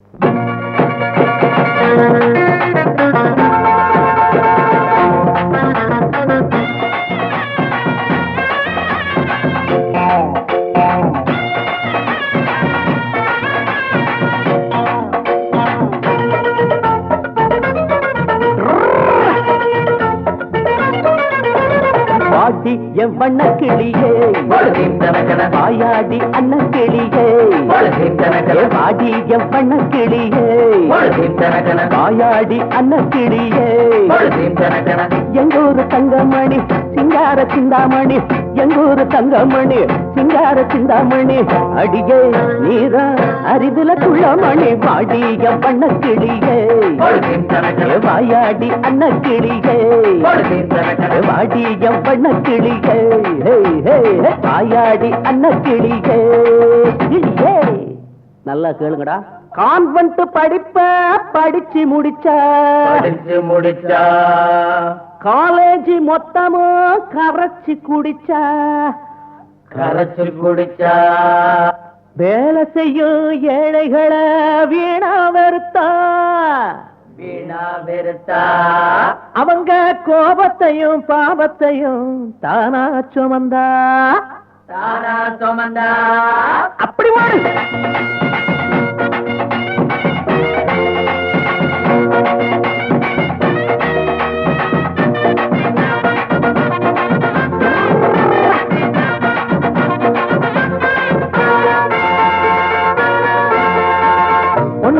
வாடி என் வண்ண கிளியே வாயாடி அண்ணன் கிளியே ஏ வாடி என் வண்ண கிளியே வாயாடி அண்ணன் கிளியே எங்கூரு தங்கமணி சிங்கார சிந்தாமணி எங்கூரு தங்கமணி சிங்கார சிந்தாமணி அடியே நீதான் அரிதுல குள்ளமணி வாடி என் வண்ண கிளியே வாயாடி அண்ணன் கிளியே வாடி என் வண்ண கிளியே. வாயாடி அண்ணன் கிளியே கிளியே நல்லா கேளுங்கடா. கான்வென்ட் படிப்ப படிச்சு முடிச்சா. முடிச்சா. காலேஜ் மொத்தமும் கரைச்சு குடிச்சா. கரைச்சு குடிச்சா. வேலை செய்யும் ஏழைகளை வீணா வெறுத்தா. வீணா வெறுத்தா. அவங்க கோபத்தையும் பாவத்தையும் தானா சுமந்தா. தானா சுமந்தா. அப்படி மாறு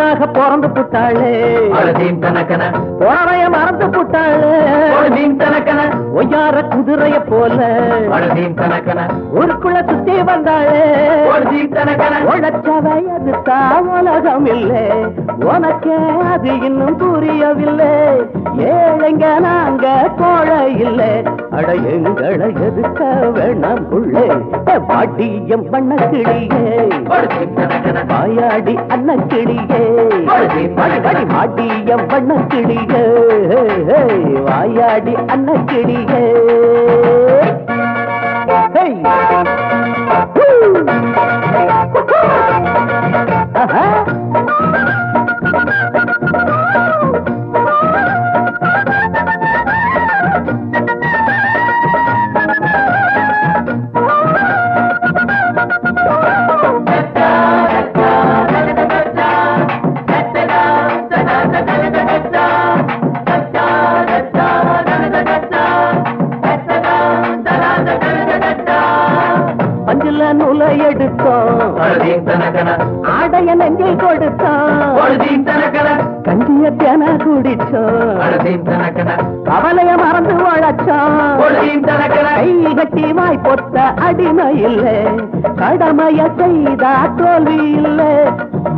ஒன்னாக பிறந்து புட்டாளே. அழுதீன் தனக்கன. புறவைய மறந்து புட்டாளே. அழுதீன் தனக்கன. ஒய்யார குதிரைய போல. அழுதீன் தனக்கன. ஊருக்குள்ள சுத்தி வந்தாளே. அழுதீன் தனக்கன. உழைச்ச வயது தான் உலகம் இல்லை உனக்கே அது இன்னும் புரியவில்லை. ஏழைங்க நாங்க கோழை இல்லை அட எங்களை எதுக்க வேணாம் புள்ளே வாட்டியம் பண்ண கிளியே அழுதீன் தனக்கன வாயாடி அன்ன கிளியே வாடி, பண்ண கிளியே வாயாடி அண்ண கிளியே எடுத்தோம் ஆடைய நெஞ்சில் கொடுத்தோம் கஞ்சிய தேன குடிச்சோம் கவலைய மறந்து தனக்கன கை கட்டி வாய் பொத்த அடிமை இல்லை. கடமைய செய்தா தோல்வி இல்லை.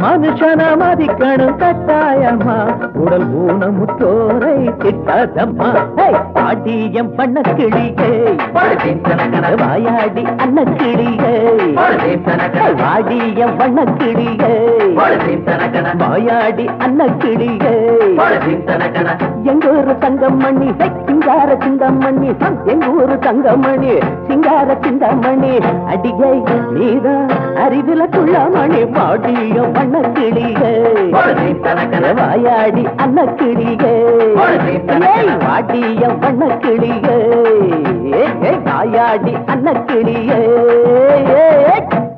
மனுஷன மதிக்கணும் கட்டாயமா உடல் ஊனமுற்றோரை திட்டாதம்மா. பாட்டியம் பண்ண கிளியே வாயாடி அன்ன கிளியே அழுதீன் தனக்கன வாடியம் வண்ண வாயாடி அன்ன கிளியே அழுதீன் தனக்கன எங்கூரு தங்கமணி சிங்கார சிந்தமணி எங்கூரு தங்கமணி சிங்கார சிந்தமணி அடிகை நீதான் அறிவில குள்ளமணி பாடிய வண்ண கிளியே அழுதீன் வாயாடி அன்ன கிளியே ஏய், வாடிய வண்ண அன்னக்கிளியே. தாயாடி அன்னக்கிளியே.